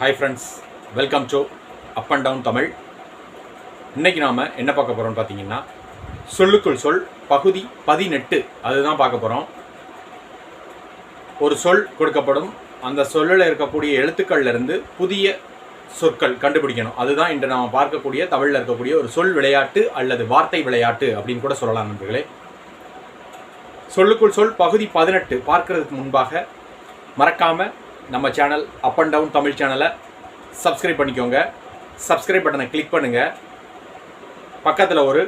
Hi friends welcome to up and down Tamil இன்றைக்கி நாம் என்ன பார்க்க போகிறோம்னு பார்த்தீங்கன்னா சொல்லுக்குள் சொல் பகுதி பதினெட்டு அதுதான் பார்க்க போகிறோம் ஒரு சொல் கொடுக்கப்படும். அந்த சொல்லில் இருக்கக்கூடிய எழுத்துக்கள்லேருந்து புதிய சொற்கள் கண்டுபிடிக்கணும். அதுதான் இன்று நாம் பார்க்கக்கூடிய தமிழில் இருக்கக்கூடிய ஒரு சொல் விளையாட்டு அல்லது வார்த்தை விளையாட்டு அப்படின்னு கூட சொல்லலாம் நண்பர்களே. சொல்லுக்குள் சொல் பகுதி பதினெட்டு பார்க்கறதுக்கு முன்பாக மறக்காமல் நம்ம channel up and down Tamil சேனலை சப்ஸ்கிரைப் பண்ணிக்கோங்க. சப்ஸ்கிரைப் பட்டனை கிளிக் பண்ணுங்கள் பக்கத்தில் ஒரு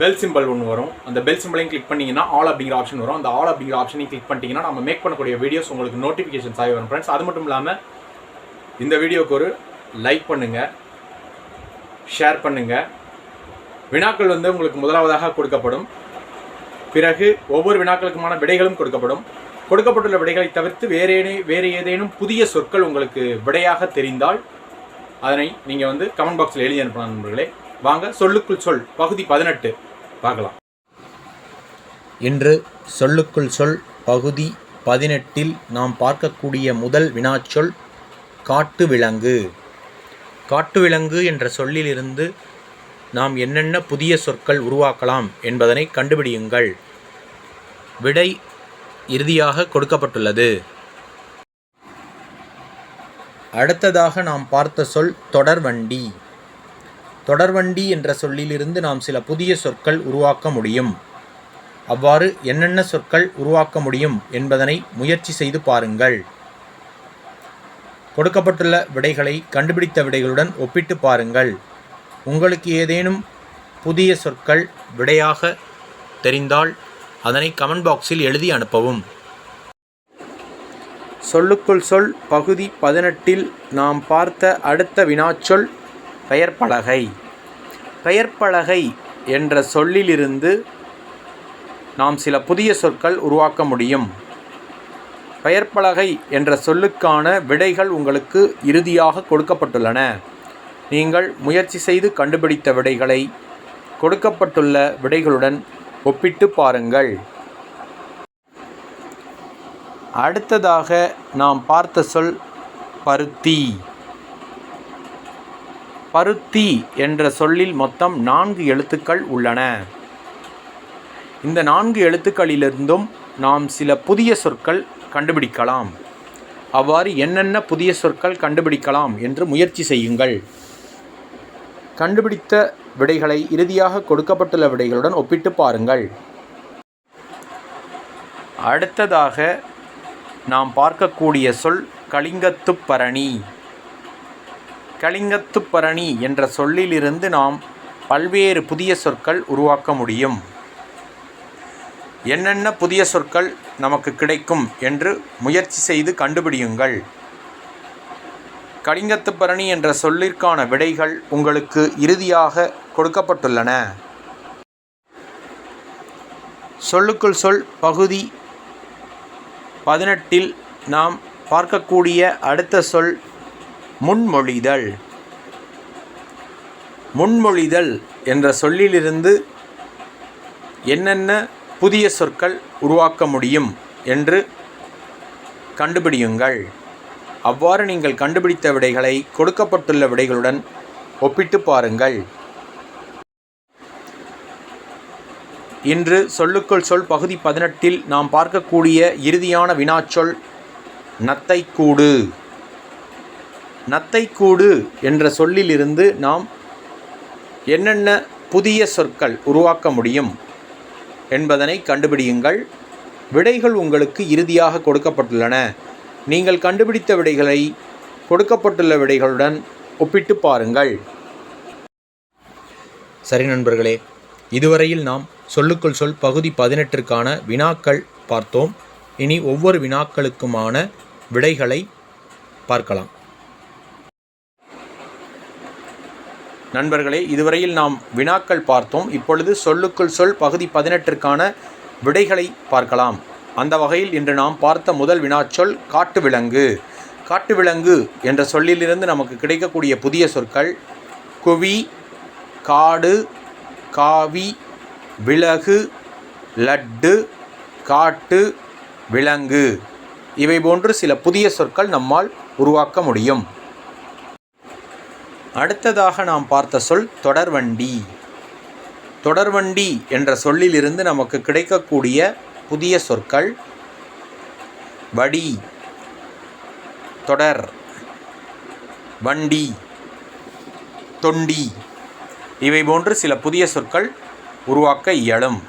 பெல் சிம்பல் ஒன்று வரும். அந்த பெல் சிம்பிளையும் கிளிக் பண்ணிங்கன்னா ஆல் அப்படிங்கிற ஆப்ஷன் வரும். அந்த ஆல் அப்படிங்கிற ஆப்ஷனையும் கிளிக் பண்ணிட்டீங்கன்னா நம்ம மேக் பண்ணக்கூடிய வீடியோஸ் உங்களுக்கு நோட்டிஃபிகேஷன்ஸ் ஆகி வரும் ஃப்ரெண்ட்ஸ் அது மட்டும் இல்லாமல் இந்த வீடியோவுக்கு ஒரு லைக் பண்ணுங்கள் ஷேர் பண்ணுங்கள் வினாக்கள் வந்து உங்களுக்கு முதலாவதாக கொடுக்கப்படும். பிறகு ஒவ்வொரு வினாக்களுக்குமான விடைகளும் கொடுக்கப்படும். கொடுக்கப்பட்டுள்ள விடைகளை தவிர்த்து வேறேனே வேறு ஏதேனும் புதிய சொற்கள் உங்களுக்கு விடையாக தெரிந்தால் அதனை நீங்கள் வந்து கமெண்ட் பாக்ஸில் எழுதி அனுப்பலாம் நண்பர்களே. வாங்க சொல்லுக்குள் சொல் பகுதி பதினெட்டு. பார்க்கலாம். இன்று சொல்லுக்குள் சொல் பகுதி பதினெட்டில் நாம் பார்க்கக்கூடிய முதல் வினாச்சொல் காட்டு விலங்கு. காட்டு விலங்கு என்ற சொல்லிலிருந்து நாம் என்னென்ன புதிய சொற்கள் உருவாக்கலாம் என்பதனை கண்டுபிடியுங்கள். விடை இறுதியாக கொடுக்கப்பட்டுள்ளது. அடுத்ததாக நாம் பார்த்த சொல் தொடர்வண்டி தொடர்வண்டி என்ற சொல்லிலிருந்து நாம் சில புதிய சொற்கள் உருவாக்க முடியும். அவ்வாறு என்னென்ன சொற்கள் உருவாக்க முடியும் என்பதனை முயற்சி செய்து பாருங்கள். கொடுக்கப்பட்டுள்ள விடைகளை கண்டுபிடித்த விடைகளுடன் ஒப்பிட்டு பாருங்கள். உங்களுக்கு ஏதேனும் புதிய சொற்கள் விடையாக தெரிந்தால் அதனை கமெண்ட் பாக்ஸில் எழுதி அனுப்பவும். சொல்லுக்குள் சொல் பகுதி பதினெட்டில் நாம் பார்த்த அடுத்த வினாச்சொல் பெயர்ப்பலகை பெயர்ப்பலகை என்ற சொல்லிலிருந்து நாம் சில புதிய சொற்கள் உருவாக்க முடியும். பெயர்ப்பலகை என்ற சொல்லுக்கான விடைகள் உங்களுக்கு இறுதியாக கொடுக்கப்பட்டுள்ளன. நீங்கள் முயற்சி செய்து கண்டுபிடித்த விடைகளை கொடுக்கப்பட்டுள்ள விடைகளுடன் ஒப்பிட்டு பாருங்கள். அடுத்ததாக நாம் பார்த்த சொல் பருத்தி. பருத்தி என்ற சொல்லில் மொத்தம் நான்கு எழுத்துக்கள் உள்ளன. இந்த நான்கு எழுத்துக்களிலிருந்தும் நாம் சில புதிய சொற்கள் கண்டுபிடிக்கலாம். அவ்வாறு என்னென்ன புதிய சொற்கள் கண்டுபிடிக்கலாம் என்று முயற்சி செய்யுங்கள். கண்டுபிடித்த விடைகளை இறுதியாக கொடுக்கப்பட்டுள்ள விடைகளுடன் ஒப்பிட்டு பாருங்கள். அடுத்ததாக நாம் பார்க்கக்கூடிய சொல் கலிங்கத்துப்பரணி கலிங்கத்துப்பரணி என்ற சொல்லிலிருந்து நாம் பல்வேறு புதிய சொற்கள் உருவாக்க முடியும். என்னென்ன புதிய சொற்கள் நமக்கு கிடைக்கும் என்று முயற்சி செய்து கண்டுபிடியுங்கள். கலிங்கத்துப்பரணி என்ற சொல்லிற்கான விடைகள் உங்களுக்கு இறுதியாக கொடுக்கப்பட்டுள்ளன. சொல்லுக்குள் சொல் பகுதி பதினெட்டில் நாம் பார்க்கக்கூடிய அடுத்த சொல் முன்மொழிதல். முன்மொழிதல் என்ற சொல்லிலிருந்து என்னென்ன புதிய சொற்கள் உருவாக்க முடியும் என்று கண்டுபிடியுங்கள். அவ்வாறு நீங்கள் கண்டுபிடித்த விடைகளை கொடுக்கப்பட்டுள்ள விடைகளுடன் ஒப்பிட்டு பாருங்கள். இன்று சொல்லுக்குள் சொல் பகுதி பதினெட்டில் நாம் பார்க்கக்கூடிய இறுதியான வினாச்சொல் நத்தைக்கூடு. நத்தைக்கூடு என்ற சொல்லிலிருந்து நாம் என்னென்ன புதிய சொற்கள் உருவாக்க முடியும் என்பதனை கண்டுபிடியுங்கள். விடைகள் உங்களுக்கு இறுதியாக கொடுக்கப்பட்டுள்ளன. நீங்கள் கண்டுபிடித்த விடைகளை கொடுக்கப்பட்டுள்ள விடைகளுடன் ஒப்பிட்டு பாருங்கள். சரி நண்பர்களே இதுவரையில் நாம் சொல்லுக்குள் சொல் பகுதி பதினெட்டிற்கான வினாக்கள் பார்த்தோம். இனி ஒவ்வொரு வினாக்களுக்குமான விடைகளை பார்க்கலாம். நண்பர்களே இதுவரையில் நாம் வினாக்கள் பார்த்தோம். இப்பொழுது சொல்லுக்குள் சொல் பகுதி பதினெட்டிற்கான விடைகளை பார்க்கலாம். அந்த வகையில் இன்று நாம் பார்த்த முதல் வினாச்சொல் காட்டு விலங்கு. காட்டு விலங்கு என்ற சொல்லிலிருந்து நமக்கு கிடைக்கக்கூடிய புதிய சொற்கள் குவி காடு காவி விலகு லட்டு காட்டு விலங்கு. இவை போன்று சில புதிய சொற்கள் நம்மால் உருவாக்க முடியும். அடுத்ததாக நாம் பார்த்த சொல் தொடர்வண்டி. தொடர்வண்டி என்ற சொல்லிலிருந்து நமக்கு கிடைக்கக்கூடிய புதிய சொற்கள். வடி. தொடர். வண்டி. தொண்டி. இவை போன்று சில புதிய சொற்கள் உருவாக்க இயலும்.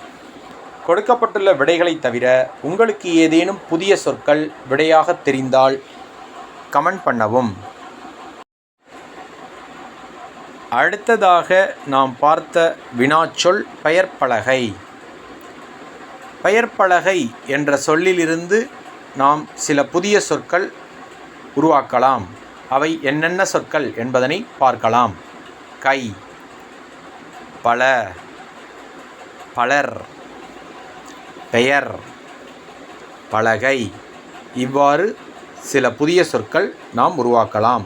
கொடுக்கப்பட்டுள்ள விடைகளை தவிர உங்களுக்கு ஏதேனும் புதிய சொற்கள் விடையாக தெரிந்தால் கமெண்ட் பண்ணவும். அடுத்ததாக நாம் பார்த்த வினாச்சொல் பெயர்ப்பலகை பெயர்ப்பலகை என்ற சொல்லிலிருந்து நாம் சில புதிய சொற்கள் உருவாக்கலாம். அவை என்னென்ன சொற்கள் என்பதனை பார்க்கலாம். கை பல பலர் பெயர் பலகை இவ்வாறு சில புதிய சொற்கள் நாம் உருவாக்கலாம்.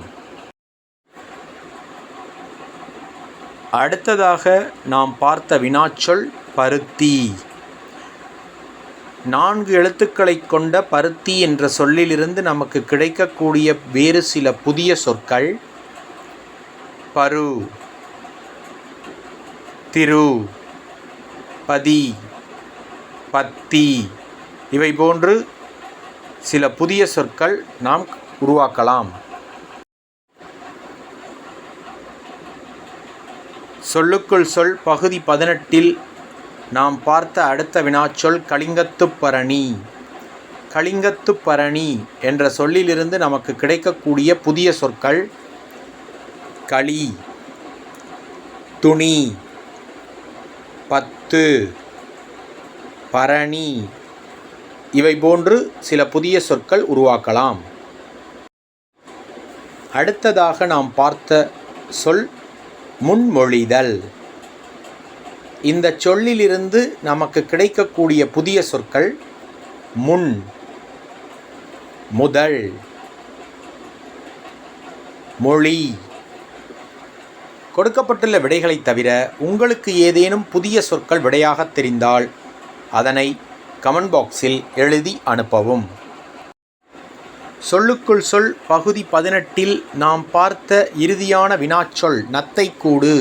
அடுத்ததாக நாம் பார்த்த வினாச்சொல் பருத்தி. நான்கு எழுத்துக்களைக் கொண்ட பருத்தி என்ற சொல்லிலிருந்து நமக்கு கிடைக்கக்கூடிய வேறு சில புதிய சொற்கள். பரு திரு பதி பத்தி. இவை போன்று சில புதிய சொற்கள் நாம் உருவாக்கலாம். சொல்லுக்குள் சொல் பகுதி பதினெட்டில் நாம் பார்த்த அடுத்த வினாச்சொல் கலிங்கத்துப்பரணி கலிங்கத்துப்பரணி என்ற சொல்லிலிருந்து நமக்கு கிடைக்கக்கூடிய புதிய சொற்கள் களி துணி பத்து பரணி இவை போன்று சில புதிய சொற்கள் உருவாக்கலாம். அடுத்ததாக நாம் பார்த்த சொல் முன்மொழிதல். இந்த சொல்லிலிருந்து நமக்கு கிடைக்கக்கூடிய புதிய சொற்கள் முன் முதல் மொழி. கொடுக்கப்பட்டுள்ள விடைகளை தவிர உங்களுக்கு ஏதேனும் புதிய சொற்கள் விடையாக தெரிந்தால் அதனை கமெண்ட் பாக்ஸில் எழுதி அனுப்பவும். சொல்லுக்குள் சொல் பகுதி பதினெட்டில் நாம் பார்த்த இறுதியான வினாச்சொல் நத்தைக்கூடு.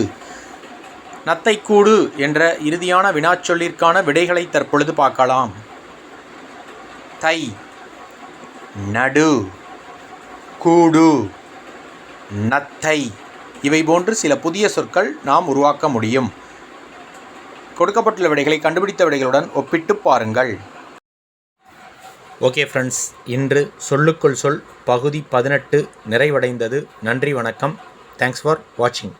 நத்தைக்கூடு என்ற இறுதியான வினாச்சொல்லிற்கான விடைகளை தற்பொழுது பார்க்கலாம். தை நடு கூடு நத்தை இவை போன்று சில புதிய சொற்கள் நாம் உருவாக்க முடியும். கொடுக்கப்பட்டுள்ள விடைகளை கண்டுபிடித்த விடைகளுடன் ஒப்பிட்டு பாருங்கள். ஓகே ஃப்ரெண்ட்ஸ் இன்று சொல்லுக்குள் சொல் பகுதி பதினெட்டு நிறைவடைந்தது. நன்றி வணக்கம். தேங்க்ஸ் ஃபார் வாட்சிங்